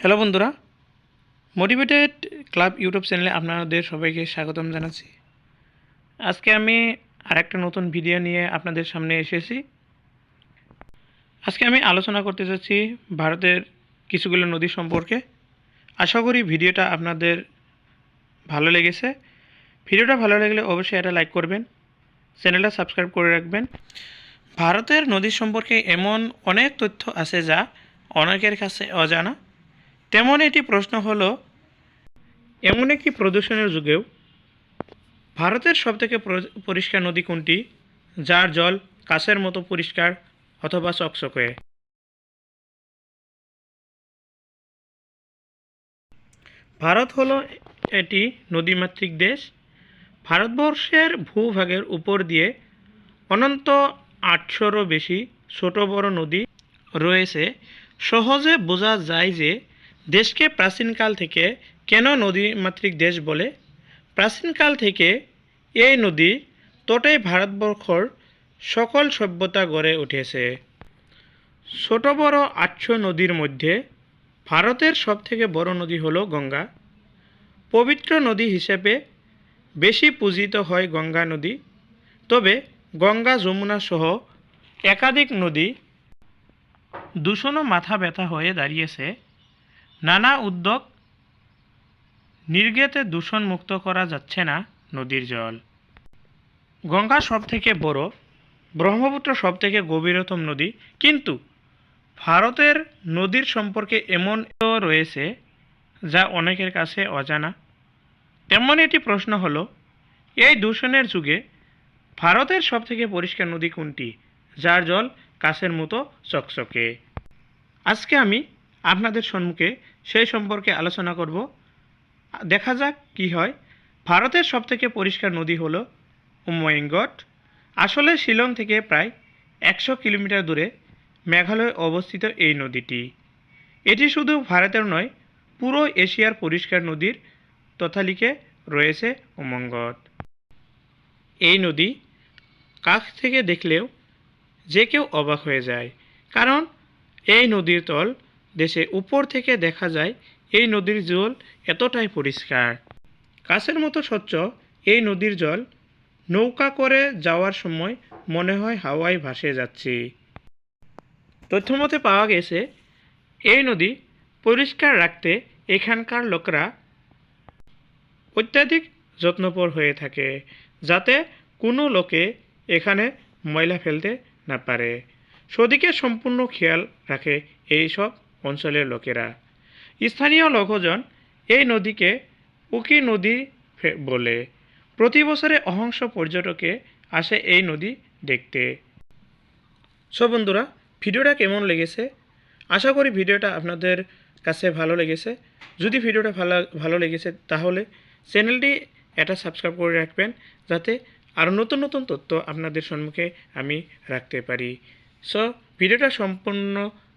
Hello বন্ধুরা। Motivated club YouTube চ্যানেলে আপনাদের সবাইকে স্বাগতম জানাচ্ছি। আজকে আমি আরেকটা নতুন ভিডিও নিয়ে আপনাদের সামনে এসেছি। আজকে আমি আলোচনা করতে যাচ্ছি ভারতের কিছুগুলো নদী সম্পর্কে। আশা করি ভিডিওটা আপনাদের ভালো লেগেছে। ভিডিওটা ভালো লাগলে অবশ্যই এটা লাইক করবেন। চ্যানেলটা সাবস্ক্রাইব করে রাখবেন। ভারতের নদী সম্পর্কে এমন অনেক তথ্য আছে যা অনেকের কাছে অজানা। তেমন একটি প্রশ্ন হল, এমন একটি প্রদূষণের যুগেও ভারতের সবথেকে প্র- পরিষ্কার নদী কোনটি? যার জল কাছের মতো পরিষ্কার অথবা চকচকে? ভারত হলো এটি নদীমাতৃক দেশ। ভারতবর্ষের ভূভাগের উপর দিয়ে অনন্ত আটশোরও বেশি ছোট বড় নদী রয়েছে। সহজে বোঝা যায় যে দেশকে প্রাচীনকাল থেকে কেন নদীমাতৃক দেশ বলে? প্রাচীনকাল থেকে এই নদী তটেই ভারতবর্ষর সকল সভ্যতা গড়ে উঠেছে। ছোট বড় আটশো নদীর মধ্যে ভারতের সবথেকে বড় নদী হলো গঙ্গা। পবিত্র নদী হিসেবে বেশি পূজিত হয় গঙ্গা নদী। তবে গঙ্গা যমুনা সহ একাধিক নদী দূষণও মাথা ব্যথা হয়ে দাঁড়িয়েছে। নানা উদ্যোগ নির্গেতে দূষণ মুক্ত করা যাচ্ছে না নদীর জল। গঙ্গা সব থেকে বড়, ব্রহ্মপুত্র সব থেকে গভীরতম নদী। কিন্তু ভারতের নদীর সম্পর্কে এমন রয়েছে যা অনেকের কাছে অজানা। তেমন একটি প্রশ্ন হলো, এই দূষণের যুগে ভারতের সবথেকে পরিষ্কার নদী কোনটি? যার জল কাছের মতো চকচকে। আজকে আমি আপনাদের সম্মুখে সেই সম্পর্কে আলোচনা করব। দেখা যাক কি হয়। ভারতের সবথেকে পরিষ্কার নদী হল উময়ঙ্গট আসলে শিলং থেকে প্রায় একশো কিলোমিটার দূরে মেঘালয়ে অবস্থিত এই নদীটি। এটি শুধু ভারতের নয়, পুরো এশিয়ার পরিষ্কার নদীর তথালিকে রয়েছে উমঙ্গট। এই নদী কাছ থেকে দেখলেও যে কেউ অবাক হয়ে যায়, কারণ এই নদীর তল দেশে উপর থেকে দেখা যায়, এই নদীর জল এতটাই পরিষ্কার। কাছের মতো স্বচ্ছ, এই নদীর জল নৌকা করে যাওয়ার সময় মনে হয় হাওয়ায় ভাসে যাচ্ছি। তথ্যমতে পাওয়া গেছে, এই নদী পরিষ্কার রাখতে এখানকার লোকরা অত্যাধিক যত্নপর হয়ে থাকে, যাতে কোনো লোকে এখানে ময়লা ফেলতে না পারে। সদিকে সম্পূর্ণ খেয়াল রাখে এই সব অঞ্চলের লোকেরা। স্থানীয় লোকজন এই নদীকে উকি নদী বলে। প্রতি বছরে অহংস পর্যটকে আসে এই নদী দেখতে। সব বন্ধুরা, ভিডিওটা কেমন লেগেছে? আশা করি ভিডিওটা আপনাদের কাছে ভালো লেগেছে। যদি ভিডিওটা ভালো ভালো লেগেছে, তাহলে চ্যানেলটি এটা সাবস্ক্রাইব করে রাখবেন, যাতে আরও নতুন নতুন তথ্য আপনাদের সম্মুখে আমি রাখতে পারি। সো, ভিডিওটা সম্পূর্ণ